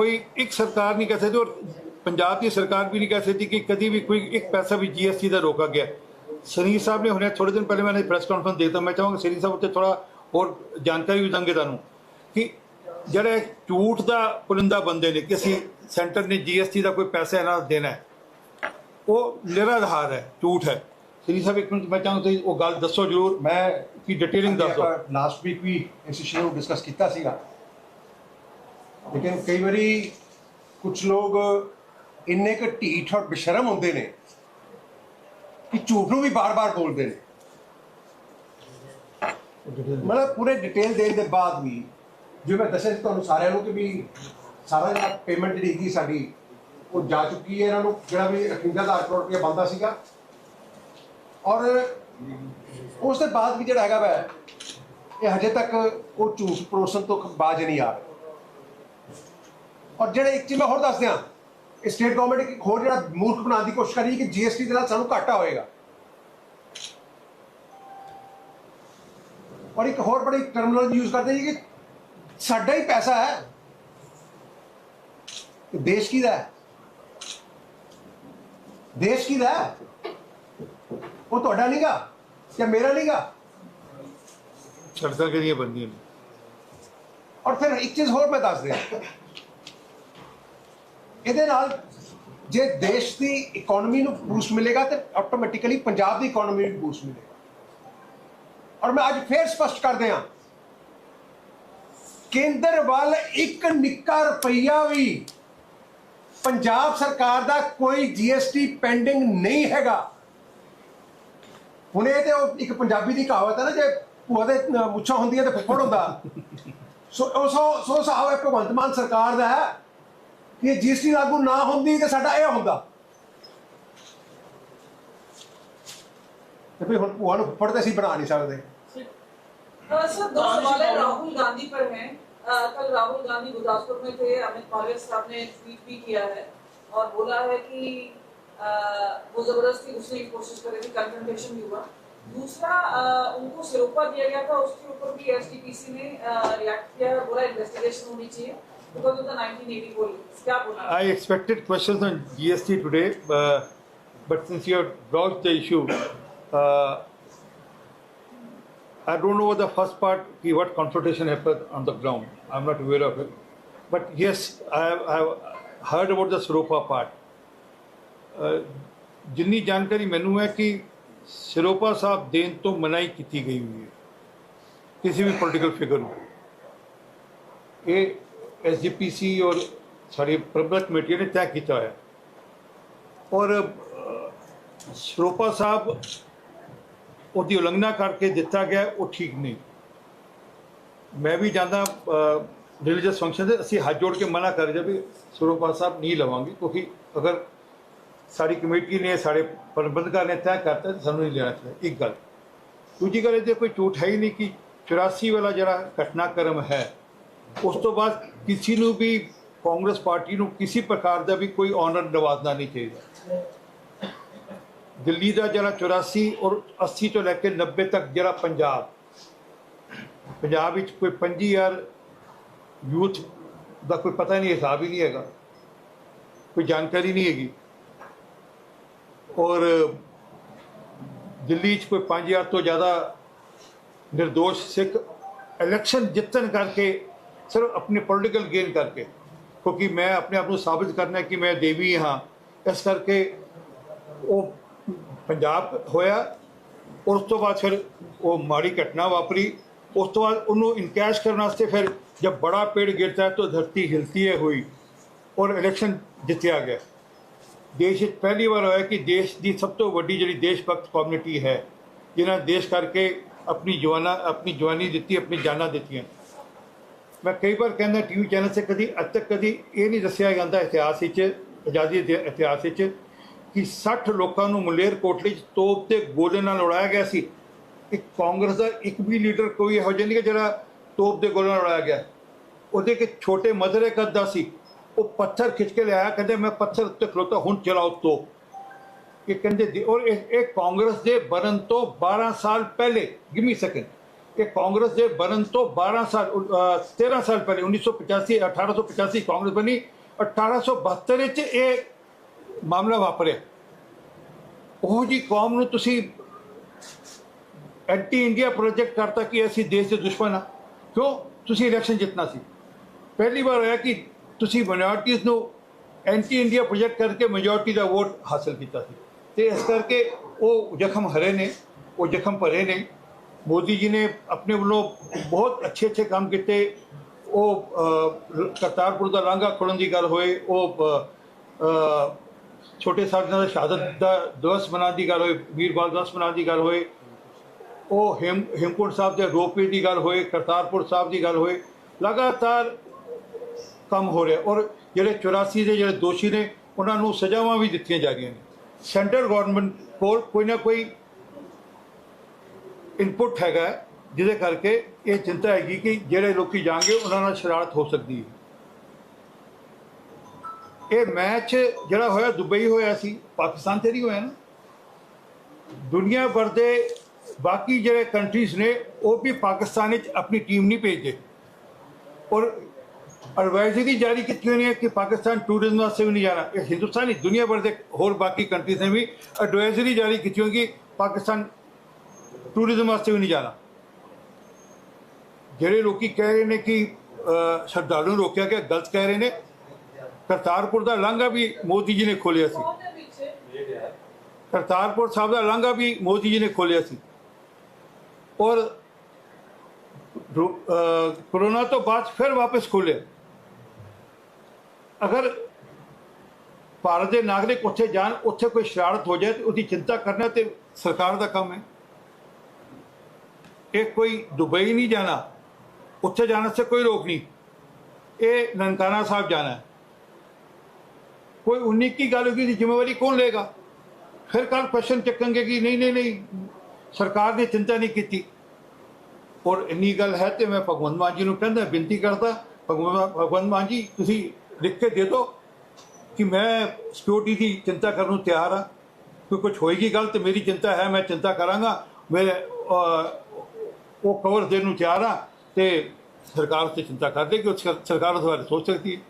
ਕੋਈ ਇੱਕ ਸਰਕਾਰ ਨਹੀਂ ਕਹਿ ਸਕਦੀ ਔਰ ਪੰਜਾਬ ਦੀ ਸਰਕਾਰ ਵੀ ਨਹੀਂ ਕਹਿ ਸਕਦੀ ਕਿ ਕਦੀ ਵੀ ਕੋਈ ਇੱਕ ਪੈਸਾ ਵੀ ਜੀਐਸਟੀ ਦਾ ਰੋਕਾ ਗਿਆ। ਸਨੀ ਸਾਹਿਬ ਨੇ ਹੁਣੇ ਥੋੜੇ ਦਿਨ ਪਹਿਲੇ ਮੈंने ਪ੍ਰੈਸ ਕਾਨਫਰੰਸ ਦਿੱਤਾ। ਮੈਂ ਚਾਹਾਂਗਾ ਸਨੀ ਸਾਹਿਬ ਉੱਤੇ ਥੋੜਾ ਹੋਰ ਜਾਣਕਾਰੀ ਵੀ ਦਾਂਗੇ ਤੁਹਾਨੂੰ ਕਿ ਜਿਹੜੇ ਝੂਠ ਦਾ ਪੁਲਿੰਦਾ ਬੰਦੇ ਨੇ ਕਿ ਅਸੀਂ ਸੈਂਟਰ ਨੇ ਜੀਐਸਟੀ ਦਾ ਕੋਈ ਪੈਸਾ ਇਹਨਾਂ ਨੂੰ ਦੇਣਾ ਉਹ ਨਿਰਾਧਾਰ ਹੈ ਝੂਠ ਹੈ। ਸ੍ਰੀ ਸਾਹਿਬ ਇੱਕ ਮਿੰਟ ਮੈਂ ਚਾਹੁੰਦਾ ਤੁਸੀਂ ਉਹ ਗੱਲ ਦੱਸੋ ਜਰੂਰ ਮੈਂ ਕੀ ਡਿਟੇਲਿੰਗ ਦੱਸ ਲਾਸਟ ਵੀਕ ਵੀ ਇਸ ਇਸ਼ੂ ਨੂੰ ਡਿਸਕਸ ਕੀਤਾ ਸੀਗਾ। ਲੇਕਿਨ ਕਈ ਵਾਰੀ ਕੁਝ ਲੋਕ ਇੰਨੇ ਕੁ ਢੀਠ ਔਰ ਬੇਸ਼ਰਮ ਹੁੰਦੇ ਨੇ ਕਿ ਝੂਠ ਨੂੰ ਵੀ ਬਾਰ-ਬਾਰ ਬੋਲਦੇ ਨੇ। ਮਤਲਬ ਪੂਰੇ ਡਿਟੇਲ ਦੇਣ ਦੇ ਬਾਅਦ ਵੀ ਜੋ ਮੈਂ ਦੱਸਿਆ ਸੀ ਤੁਹਾਨੂੰ ਸਾਰਿਆਂ ਨੂੰ ਕਿ ਵੀ ਸਾਰਾ ਜਿਹੜਾ ਪੇਮੈਂਟ ਜਿਹੜੀ ਹੈਗੀ ਸਾਡੀ, ਉਹ ਜਾ ਚੁੱਕੀ ਹੈ ਇਹਨਾਂ ਨੂੰ, ਜਿਹੜਾ ਵੀ 58000 ਕਰੋੜ ਰੁਪਏ ਬੰਦਾ ਸੀਗਾ। ਔਰ ਉਸ ਦੇ ਬਾਅਦ ਵੀ ਜਿਹੜਾ ਹੈਗਾ ਵੈ, ਇਹ ਹਜੇ ਤੱਕ ਉਹ ਝੂਠ ਪਰੋਸਣ ਤੋਂ ਬਾਜ ਨਹੀਂ ਆ ਰਿਹਾ। ਔਰ ਜਿਹੜੇ ਇੱਕ ਚੀਜ਼ ਮੈਂ ਹੋਰ ਦੱਸ ਦਿਆਂ ਸਟੇਟ ਗਵਰਨਮੈਂਟ ਇੱਕ ਹੋਰ ਜਿਹੜਾ ਮੂਰਖ ਬਣਾਉਣ ਦੀ ਕੋਸ਼ਿਸ਼ ਕਰ ਰਹੀ ਹੈ ਕਿ ਜੀਐਸਟੀ ਦੇ ਨਾਲ ਸਾਨੂੰ ਘਾਟਾ ਹੋਏਗਾ। ਔਰ ਇੱਕ ਹੋਰ ਬੜੀ ਟਰਮੀਨੋਲੋਜੀ ਯੂਜ਼ ਕਰਦੇ ਜੀ ਕਿ ਸਾਡਾ ਹੀ ਪੈਸਾ ਹੈ ਦੇਸ਼ ਕੀ ਦਾ ਹੈ? ਦੇਸ਼ ਕੀ ਦਾ ਹੈ? ਉਹ ਤੁਹਾਡਾ ਨਹੀਂਗਾ ਜਾਂ ਮੇਰਾ ਨਹੀਂਗਾ ਸੜਕਾਂ ਕਿਹੜੀਆਂ ਬੰਦੀਆਂ ਨੇ? ਔਰ ਫਿਰ ਇੱਕ ਚੀਜ਼ ਹੋਰ ਮੈਂ ਦੱਸ ਦਿਆਂ ਇਹਦੇ ਨਾਲ ਜੇ ਦੇਸ਼ ਦੀ ਇਕਨੋਮੀ ਨੂੰ ਬੂਸਟ ਮਿਲੇਗਾ ਤੇ ਆਟੋਮੈਟਿਕਲੀ ਪੰਜਾਬ ਦੀ ਇਕਨੋਮੀ ਨੂੰ ਬੂਸਟ ਮਿਲੇਗਾ। ਔਰ ਮੈਂ ਅੱਜ ਫੇਰ ਸਪਸ਼ਟ ਕਰ ਦਿਆਂ ਕੇਂਦਰ ਵੱਲ ਇੱਕ ਨਿੱਕਾ ਰੁਪਈਆ ਵੀ ਪੰਜਾਬ ਸਰਕਾਰ ਦਾ ਕੋਈ ਜੀਐਸਟੀ ਪੈਂਡਿੰਗ ਨਹੀਂ ਹੈਗਾ। ਹੁਣ ਇਹ ਤੇ ਇੱਕ ਪੰਜਾਬੀ ਦੀ ਕਹਾਵਤ ਹੈ ਨਾ, ਜੇ ਉਹਦੇ ਦੇ ਮੁੱਛਾਂ ਹੁੰਦੀਆਂ ਤੇ ਫੁੱਫੜ ਹੁੰਦਾ। ਸੋ ਸੋ ਸੋ ਸਾਹਬ ਭਗਵੰਤ ਮਾਨ ਸਰਕਾਰ ਦਾ ਹੈ। ਕਿ ਜੀਐਸਟੀ ਲਾਗੂ ਨਾ ਹੁੰਦੀ ਤੇ ਸਾਡਾ ਇਹ ਹੁੰਦਾ ਤੇ ਵੀ ਹੁਣ ਭੂਆ ਨੂੰ ਫੁੱਫੜ ਤੇ ਅਸੀਂ ਬਣਾ ਨਹੀਂ ਸਕਦੇ अ, सर दो सवाल है राहुल गांधी पर हैं अ, कल राहुल गांधी गुरदासपुर में थे अमित मालवीय साहब ने ट्वीट भी किया है और बोला है कि अ, वो जबरदस्ती घुसने की कोशिश कर रहे थे कन्फ्रंटेशन भी हुआ दूसरा अ, उनको सिरोपा दिया गया था उसके ऊपर भी एसडीपीसी ने रिएक्ट किया है बोला इन्वेस्टिगेशन होनी चाहिए because of the 1980 police? I expected questions on GST today, uh, but since you have broached the issue, uh, I don't know the first part, what consultation happened on the ground. I'm not aware of it. But yes, I have, I have heard about the Siropa part. Uh, ਜਿੰਨੀ ਜਾਣਕਾਰੀ ਮੈਨੂੰ ਹੈ ਕਿ ਸਿਰੋਪਾ ਸਾਹਿਬ ਦੇਣ ਤੋਂ ਮਨਾਹੀ ਕੀਤੀ ਗਈ ਹੋਈ ਹੈ ਕਿਸੇ ਵੀ ਪੋਲੀਟੀਕਲ ਫਿਗਰ ਨੂੰ ਇਹ ਐਸਜੀਪੀਸੀ ਔਰ ਸਾਡੀ ਪ੍ਰਬੰਧਕ ਕਮੇਟੀ ਨੇ ਤੈਅ ਕੀਤਾ ਹੋਇਆ। ਔਰ ਸਰੋਪਾ ਸਾਹਿਬ ਉਹਦੀ ਉਲੰਘਣਾ ਕਰਕੇ ਦਿੱਤਾ ਗਿਆ, ਉਹ ਠੀਕ ਨਹੀਂ। ਮੈਂ ਵੀ ਜਾਂਦਾ ਰਿਲੀਜੀਅਸ ਫੰਕਸ਼ਨ ਤੇ, ਅਸੀਂ ਹੱਥ ਜੋੜ ਕੇ ਮਨਾ ਕਰ ਰਹੇ ਵੀ ਸਰੋਪਾ ਸਾਹਿਬ ਨਹੀਂ ਲਵਾਂਗੇ, ਕਿਉਂਕਿ ਅਗਰ ਸਾਡੀ ਕਮੇਟੀ ਨੇ, ਸਾਡੇ ਪ੍ਰਬੰਧਕਾਂ ਨੇ ਤੈਅ ਕਰਤਾ ਸਾਨੂੰ ਨਹੀਂ ਲੈਣਾ ਚਾਹੀਦਾ, ਇੱਕ ਗੱਲ। ਦੂਜੀ ਗੱਲ, ਇਹਦੇ ਕੋਈ ਝੂਠ ਹੈ ਹੀ ਨਹੀਂ ਕਿ 84 ਵਾਲਾ ਜਿਹੜਾ ਘਟਨਾਕ੍ਰਮ ਹੈ ਉਸ ਤੋਂ ਬਾਅਦ ਕਿਸੇ ਨੂੰ ਵੀ ਕਾਂਗਰਸ ਪਾਰਟੀ ਨੂੰ ਕਿਸੇ ਪ੍ਰਕਾਰ ਦਾ ਵੀ ਕੋਈ ਆਨਰ ਨਵਾਜ਼ਣਾ ਨਹੀਂ ਚਾਹੀਦਾ। ਦਿੱਲੀ ਦਾ ਜਿਹੜਾ 84 ਔਰ 80 ਤੋਂ ਲੈ ਕੇ 90 ਤੱਕ ਜਿਹੜਾ ਪੰਜਾਬ ਪੰਜਾਬ ਵਿੱਚ ਕੋਈ 5000 ਯੂਥ ਦਾ ਕੋਈ ਪਤਾ ਨਹੀਂ, ਹਿਸਾਬ ਹੀ ਨਹੀਂ ਹੈਗਾ। ਕੋਈ ਜਾਣਕਾਰੀ ਨਹੀਂ ਹੈਗੀ। ਔਰ ਦਿੱਲੀ 'ਚ ਕੋਈ 5000 ਤੋਂ ਜ਼ਿਆਦਾ ਨਿਰਦੋਸ਼ ਸਿੱਖ ਇਲੈਕਸ਼ਨ ਜਿੱਤਣ ਕਰਕੇ ਸਿਰਫ ਆਪਣੇ ਪੋਲੀਟੀਕਲ ਗੇਨ ਕਰਕੇ ਕਿਉਂਕਿ ਮੈਂ ਆਪਣੇ ਆਪ ਨੂੰ ਸਾਬਿਤ ਕਰਨਾ ਕਿ ਮੈਂ ਦੇਵੀ ਹਾਂ ਇਸ ਕਰਕੇ ਉਹ ਪੰਜਾਬ ਹੋਇਆ ਉਸ ਤੋਂ ਬਾਅਦ ਫਿਰ ਉਹ ਮਾੜੀ ਘਟਨਾ ਵਾਪਰੀ ਉਸ ਤੋਂ ਬਾਅਦ ਉਹਨੂੰ ਇਨਕੈਸ਼ ਕਰਨ ਵਾਸਤੇ ਫਿਰ ਜਬ ਬੜਾ ਪੇੜ ਗਿਰਤਾ ਹੈ ਤਾਂ ਧਰਤੀ ਹਿਲਤੀ ਹੈ ਹੋਈ ਔਰ ਇਲੈਕਸ਼ਨ ਜਿੱਤਿਆ ਗਿਆ ਦੇਸ਼ ਵਿੱਚ ਪਹਿਲੀ ਵਾਰ ਹੋਇਆ ਕਿ ਦੇਸ਼ ਦੀ ਸਭ ਤੋਂ ਵੱਡੀ ਜਿਹੜੀ ਦੇਸ਼ ਭਗਤ ਕਮਿਊਨਿਟੀ ਹੈ ਜਿਨ੍ਹਾਂ ਨੇ ਦੇਸ਼ ਕਰਕੇ ਆਪਣੀ ਜਵਾਨਾ ਆਪਣੀ ਜਵਾਨੀ ਦਿੱਤੀ ਆਪਣੀ ਜਾਨਾਂ ਦਿੱਤੀਆਂ ਮੈਂ ਕਈ ਵਾਰ ਕਹਿੰਦਾ ਟੀਵੀ ਚੈਨਲ 'ਤੇ ਕਦੀ ਅੱਜ ਤੱਕ ਕਦੀ ਇਹ ਨਹੀਂ ਦੱਸਿਆ ਜਾਂਦਾ ਇਤਿਹਾਸ ਵਿੱਚ, ਆਜ਼ਾਦੀ ਦੇ ਇਤਿਹਾਸ ਵਿੱਚ ਕਿ 60 ਲੋਕਾਂ ਨੂੰ ਮਲੇਰ ਕੋਟਲੀ 'ਚ ਤੋਪ ਤੇ ਗੋਲੇ ਨਾਲ ਉਡਾਇਆ ਗਿਆ ਸੀ। ਇੱਕ ਕਾਂਗਰਸ ਦਾ ਇੱਕ ਵੀ ਲੀਡਰ ਕੋਈ ਇਹੋ ਜਿਹਾ ਨਹੀਂ ਕਿ ਜਿਹੜਾ ਤੋਪ ਦੇ ਗੋਲੇ ਨਾਲ ਉਡਾਇਆ ਗਿਆ। ਉਹਦੇ ਕਿ ਛੋਟੇ ਮਦਰੇ ਕੱਦ ਦਾ ਸੀ। ਉਹ ਪੱਥਰ ਖਿੱਚ ਕੇ ਲਿਆਇਆ, ਕਹਿੰਦੇ ਮੈਂ ਪੱਥਰ ਉੱਤੇ ਖਲੋਤਾ, ਹੁਣ ਚਲਾਓ ਤੋਪ। ਇਹ ਕਹਿੰਦੇ ਔਰ ਇਹ ਕਾਂਗਰਸ ਦੇ ਬਣਨ ਤੋਂ 12 ਸਾਲ ਪਹਿਲੇ ਗਿਮੀ ਸੈਕਿੰਡ। ਕਿ ਕਾਂਗਰਸ ਦੇ ਬਣਨ ਤੋਂ 12 ਸਾਲ ਅਹ, 13 ਸਾਲ ਪਹਿਲੇ 1985 1885 ਕਾਂਗਰਸ ਬਣੀ 1872 ਵਿੱਚ ਇਹ ਮਾਮਲਾ ਵਾਪਰਿਆ। ਉਹ ਜੀ ਕੌਮ ਨੂੰ ਤੁਸੀਂ ਐਂਟੀ ਇੰਡੀਆ ਪ੍ਰੋਜੈਕਟ ਕਰਤਾ ਕਿ ਅਸੀਂ ਦੇਸ਼ ਦੇ ਦੁਸ਼ਮਣ ਆ ਕਿਉਂ? ਤੁਸੀਂ ਇਲੈਕਸ਼ਨ ਜਿੱਤਣਾ ਸੀ। ਪਹਿਲੀ ਵਾਰ ਹੋਇਆ ਕਿ ਤੁਸੀਂ ਮਾਈਨੋਰਟੀਜ਼ ਨੂੰ ਐਂਟੀ ਇੰਡੀਆ ਪ੍ਰੋਜੈਕਟ ਕਰਕੇ ਮੈਜੋਰਟੀ ਦਾ ਵੋਟ ਹਾਸਲ ਕੀਤਾ ਸੀ। ਤੇ ਇਸ ਕਰਕੇ ਉਹ ਜ਼ਖਮ ਹਰੇ ਨੇ ਉਹ ਜ਼ਖਮ ਭਰੇ ਨੇ। ਮੋਦੀ ਜੀ ਨੇ ਆਪਣੇ ਵੱਲੋਂ ਬਹੁਤ ਅੱਛੇ ਅੱਛੇ ਕੰਮ ਕੀਤੇ। ਉਹ ਕਰਤਾਰਪੁਰ ਦਾ ਲਾਂਘਾ ਖੋਲ੍ਹਣ ਦੀ ਗੱਲ ਹੋਏ, ਉਹ ਛੋਟੇ ਸਾਹਿਬਜ਼ਾਦੇ ਦਾ ਸ਼ਹਾਦਤ ਦਾ ਦਿਵਸ ਮਨਾਉਣ ਦੀ ਗੱਲ ਹੋਏ ਵੀਰ ਬਾਲ ਦਿਵਸ ਮਨਾਉਣ ਦੀ ਗੱਲ ਹੋਏ। ਉਹ ਹੇਮ, ਹੇਮਕੁੰਟ ਸਾਹਿਬ ਦੇ ਰੋਪਵੇ ਦੀ ਗੱਲ ਹੋਏ, ਕਰਤਾਰਪੁਰ ਸਾਹਿਬ ਦੀ ਗੱਲ ਹੋਏ। ਲਗਾਤਾਰ ਕੰਮ ਹੋ ਰਿਹਾ ਔਰ ਜਿਹੜੇ 84 ਦੇ ਜਿਹੜੇ ਦੋਸ਼ੀ ਨੇ, ਉਹਨਾਂ ਨੂੰ ਸਜ਼ਾਵਾਂ ਵੀ ਦਿੱਤੀਆਂ ਜਾ ਰਹੀਆਂ ਨੇ। ਸੈਂਟਰ ਗਵਰਨਮੈਂਟ ਕੋਲ ਕੋਈ ਨਾ ਕੋਈ ਇਨਪੁਟ ਹੈਗਾ ਜਿਹਦੇ ਕਰਕੇ ਇਹ ਚਿੰਤਾ ਹੈਗੀ ਕਿ ਜਿਹੜੇ ਲੋਕੀ ਜਾਣਗੇ, ਉਹਨਾਂ ਨਾਲ ਸ਼ਰਾਰਤ ਹੋ ਸਕਦੀ ਹੈ। ਇਹ ਮੈਚ ਜਿਹੜਾ ਹੋਇਆ, ਦੁਬਈ ਹੋਇਆ ਸੀ, ਪਾਕਿਸਤਾਨ ਤੇ ਨਹੀਂ ਹੋਇਆ ਨਾ। ਦੁਨੀਆ ਭਰ ਦੇ ਬਾਕੀ ਜਿਹੜੇ ਕੰਟਰੀਜ਼ ਨੇ, ਉਹ ਵੀ ਪਾਕਿਸਤਾਨ ਵਿੱਚ ਆਪਣੀ ਟੀਮ ਨਹੀਂ ਭੇਜਦੇ। ਔਰ ਐਡਵਾਈਜ਼ਰੀ ਜਾਰੀ ਕੀਤੀ ਹੋਈ ਹੈ ਕਿ ਪਾਕਿਸਤਾਨ ਟੂਰਿਜ਼ਮ ਵਾਸਤੇ ਵੀ ਨਹੀਂ ਜਾਣਾ ਇਹ ਹਿੰਦੁਸਤਾਨ ਹੀ ਦੁਨੀਆ ਭਰ ਦੇ ਹੋਰ ਬਾਕੀ ਕੰਟਰੀਜ਼ ਨੇ ਵੀ ਐਡਵਾਈਜ਼ਰੀ ਜਾਰੀ ਕੀਤੀ ਹੋਈ ਕਿ ਪਾਕਿਸਤਾਨ ਟੂਰਿਜ਼ਮ ਵਾਸਤੇ ਵੀ ਨਹੀਂ ਜਾਣਾ। ਜਿਹੜੇ ਲੋਕੀ ਕਹਿ ਰਹੇ ਨੇ ਕਿ ਸ਼ਰਧਾਲੂ ਨੂੰ ਰੋਕਿਆ ਗਿਆ, ਗਲਤ ਕਹਿ ਰਹੇ ਨੇ। ਕਰਤਾਰਪੁਰ ਦਾ ਲਾਂਘਾ ਵੀ ਮੋਦੀ ਜੀ ਨੇ ਖੋਲਿਆ ਸੀ। ਕਰਤਾਰਪੁਰ ਸਾਹਿਬ ਦਾ ਲਾਂਘਾ ਵੀ ਮੋਦੀ ਜੀ ਨੇ ਖੋਲਿਆ ਸੀ। ਔਰ ਕੋਰੋਨਾ ਤੋਂ ਬਾਅਦ ਫਿਰ ਵਾਪਸ ਖੋਲਿਆ ਅਗਰ ਭਾਰਤ ਦੇ ਨਾਗਰਿਕ ਉੱਥੇ ਜਾਣ, ਉੱਥੇ ਕੋਈ ਸ਼ਰਾਰਤ ਹੋ ਜਾਏ ਤੇ ਉਹਦੀ ਚਿੰਤਾ ਕਰਨਾ ਤੇ ਸਰਕਾਰ ਦਾ ਕੰਮ ਹੈ। ਇਹ ਕੋਈ ਦੁਬਈ ਨਹੀਂ ਜਾਣਾ, ਉੱਥੇ ਜਾਣ ਸੇ ਕੋਈ ਰੋਕ ਨਹੀਂ। ਇਹ ਨਨਕਾਣਾ ਸਾਹਿਬ ਜਾਣਾ ਹੈ। ਕੋਈ 19 ਕੀ ਗੱਲ ਹੋਗੀ ਦੀ ਜ਼ਿੰਮੇਵਾਰੀ ਕੌਣ ਲਏਗਾ? ਫਿਰ ਕੱਲ ਕੁਐਸਚਨ ਚੱਕਣਗੇ ਕਿ ਨਹੀਂ ਨਹੀਂ ਨਹੀਂ, ਸਰਕਾਰ ਨੇ ਚਿੰਤਾ ਨਹੀਂ ਕੀਤੀ। ਔਰ ਇੰਨੀ ਗੱਲ ਹੈ ਤੇ ਮੈਂ ਭਗਵੰਤ ਮਾਨ ਜੀ ਨੂੰ ਕਹਿੰਦਾ, ਬੇਨਤੀ ਕਰਦਾ, ਭਗਵੰਤ ਭਗਵੰਤ ਮਾਨ ਜੀ, ਤੁਸੀਂ ਲਿਖ ਕੇ ਦੇ ਦਿਓ ਕਿ ਮੈਂ ਸਿਕਿਉਰਿਟੀ ਦੀ ਚਿੰਤਾ ਕਰਨ ਨੂੰ ਤਿਆਰ ਹਾਂ। ਕੋਈ ਕੁਝ ਹੋਏਗੀ ਗੱਲ ਤੇ ਮੇਰੀ ਚਿੰਤਾ ਹੈ, ਮੈਂ ਚਿੰਤਾ ਕਰਾਂਗਾ। ਮੇਰੇ ਉਹ ਕਵਰ ਦੇਣ ਨੂੰ ਤਿਆਰ ਆ ਤੇ ਸਰਕਾਰ ਤੇ ਚਿੰਤਾ ਕਰਦੇ ਕਿ ਉਹ ਸਰਕਾਰ ਉਸ ਬਾਰੇ ਸੋਚ ਸਕਦੀ ਹੈ।